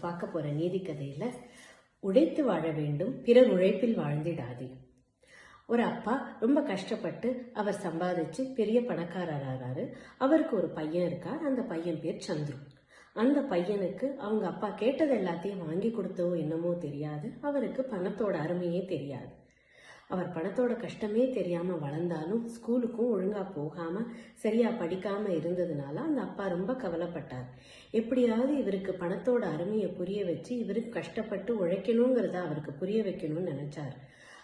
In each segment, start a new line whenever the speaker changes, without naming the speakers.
பார்க்க போகிற நீதி உழைத்து வாழ வேண்டும் பிறர் உழைப்பில் வாழ்ந்திடாதே. ஒரு அப்பா ரொம்ப கஷ்டப்பட்டு அவர் சம்பாதிச்சு பெரிய பணக்காரராகிறாரு அவருக்கு ஒரு பையன் இருக்கார். அந்த பையன் பேர் சந்துரு. அந்த பையனுக்கு அவங்க அப்பா கேட்டது எல்லாத்தையும் வாங்கி கொடுத்தோ என்னமோ தெரியாது. அவருக்கு பணத்தோட அருமையே தெரியாது. அவர் பணத்தோட கஷ்டமே தெரியாம வளர்ந்தாலும் ஸ்கூலுக்கும் ஒழுங்கா போகாம சரியா படிக்காம இருந்ததுனால அந்த அப்பா ரொம்ப கவலைப்பட்டார். எப்படியாவது இவருக்கு பணத்தோட அருமையை புரிய வச்சு இவருக்கு கஷ்டப்பட்டு உழைக்கணுங்கிறத அவருக்கு புரிய வைக்கணும்னு நினைச்சார்.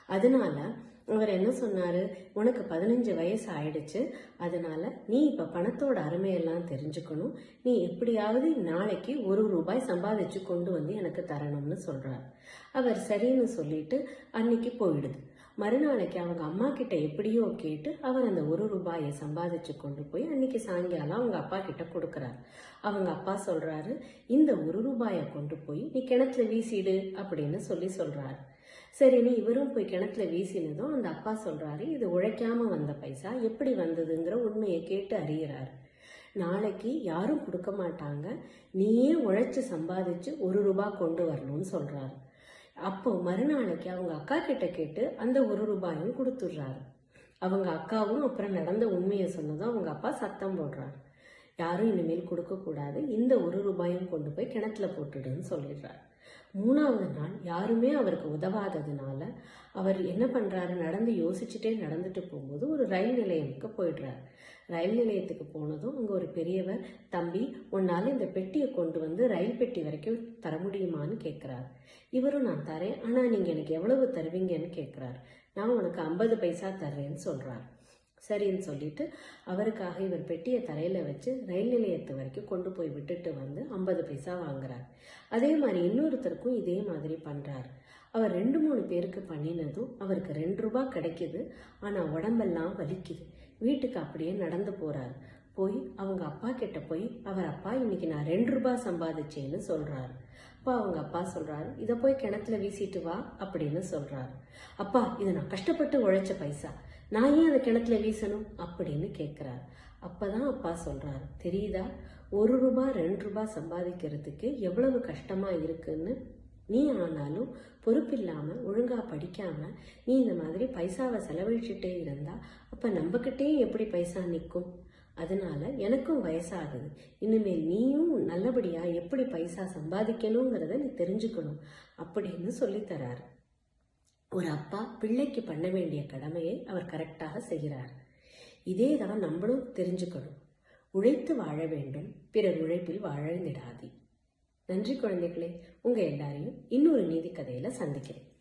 அதனால அவர் என்ன சொன்னாரு? உனக்கு பதினஞ்சு வயசு ஆயிடுச்சு. அதனால நீ இப்ப பணத்தோட அருமையெல்லாம் தெரிஞ்சுக்கணும். நீ எப்படியாவது நாளைக்கு ஒரு ரூபாய் சம்பாதிச்சு கொண்டு வந்து எனக்கு தரணும்னு சொல்றார். அவர் சரின்னு சொல்லிட்டு அன்னைக்கு போயிடுது. மறுநாளைக்கு அவங்க அம்மா கிட்ட எப்படியோ கேட்டு அவர் அந்த ஒரு ரூபாயை சம்பாதிச்சு கொண்டு போய் அன்னைக்கு சாயங்காலம் அவங்க அப்பா கிட்ட கொடுக்குறாரு. அவங்க அப்பா சொல்றாரு இந்த ஒரு ரூபாயை கொண்டு போய் நீ கிணத்துல வீசிடு அப்படின்னு சொல்லி சொல்றாரு. சரின்னு இவரும் போய் கிணத்துல வீசினதும் அந்த அப்பா சொல்றாரு இது உழைக்காம வந்த பைசா எப்படி வந்ததுங்கிற உண்மையை கேட்டு அறிகிறாரு. நாளைக்கு யாரும் கொடுக்க மாட்டாங்க நீயே உழைச்சு சம்பாதிச்சு ஒரு ரூபாய் கொண்டு வரணும்னு சொல்றாரு. அப்போ மறுநாளைக்கு அவங்க அக்கா கிட்ட கேட்டு அந்த ஒரு ரூபாயும் கொடுத்துடுறாரு. அவங்க அக்காவும் அப்புறம் நடந்த உண்மையை சொன்னதும் அவங்க அப்பா சத்தம் போடுறாரு. யாரும் இனிமேல் கொடுக்கக்கூடாது. இந்த ஒரு ரூபாயும் கொண்டு போய் கிணத்துல போட்டுடுன்னு சொல்லிடுறாரு. மூணாவது நாள் யாருமே அவருக்கு உதவாததுனால அவர் என்ன பண்ணுறாரு நடந்து யோசிச்சுட்டே நடந்துட்டு போகும்போது ஒரு ரயில் நிலையமுக்கு போயிடுறாரு. ரயில் நிலையத்துக்கு போனதும் அங்கே ஒரு பெரியவர் தம்பி உன்னால் இந்த பெட்டியை கொண்டு வந்து ரயில் பெட்டி வரைக்கும் தர முடியுமான்னு கேட்குறாரு இவரும் நான் தரேன் ஆனால் நீங்கள் எனக்கு எவ்வளவு தருவீங்கன்னு கேட்குறாரு நான் உனக்கு ஐம்பது பைசா தர்றேன்னு சொல்கிறார் சரின்னு சொல்லிட்டு அவருக்காக இவர் பெட்டியை தரையில் வச்சு ரயில் நிலையத்து வரைக்கும் கொண்டு போய் விட்டுட்டு வந்து ஐம்பது பைசா வாங்குறார். அதே மாதிரி இன்னொருத்தருக்கும் இதே மாதிரி பண்ணுறார் அவர் ரெண்டு மூணு பேருக்கு பண்ணினதும் அவருக்கு ரெண்டு ரூபா கிடைக்கிது. ஆனால் உடம்பெல்லாம் வலிக்குது. வீட்டுக்கு அப்படியே நடந்து போகிறார் போய் அவங்க அப்பா கிட்ட போய் அவர் அப்பா இன்னைக்கு நான் ரெண்டு ரூபாய் சம்பாதிச்சேன்னு சொல்கிறாரு அப்பா அவங்க அப்பா சொல்றாரு இதை போய் கிணத்துல வீசிட்டு வா அப்படின்னு சொல்றாரு. அப்பா இது நான் கஷ்டப்பட்டு உழைச்ச பைசா. நான் ஏன் அதை கிணத்துல வீசணும்? அப்படின்னு கேட்குறாரு அப்பதான் அப்பா சொல்றாரு தெரியுதா? ஒரு ரூபாய் ரெண்டு ரூபாய் சம்பாதிக்கிறதுக்கு எவ்வளவு கஷ்டமா இருக்குன்னு? நீ ஆனாலும் பொறுப்பில்லாம ஒழுங்கா படிக்காம நீ இந்த மாதிரி பைசாவை செலவழிச்சுட்டே இருந்தா அப்ப நம்மகிட்டயும் எப்படி பைசா நிற்கும் அதனால எனக்கும் வயசாகுது. இனிமேல் நீயும் நல்லபடியா எப்படி பைசா சம்பாதிக்கணுங்கிறத நீ தெரிஞ்சுக்கணும் அப்படின்னு சொல்லித்தராரு ஒரு அப்பா பிள்ளைக்கு பண்ண வேண்டிய கடமையை அவர் கரெக்டாக செய்கிறார். இதே தான் நம்மளும் தெரிஞ்சுக்கணும். உழைத்து வாழ வேண்டும் பிறர் உழைப்பில் வாழ்ந்திடாதே. நன்றி குழந்தைகளே உங்க எல்லாரையும் இன்னொரு நீதி கதையில சந்திக்கிறேன்.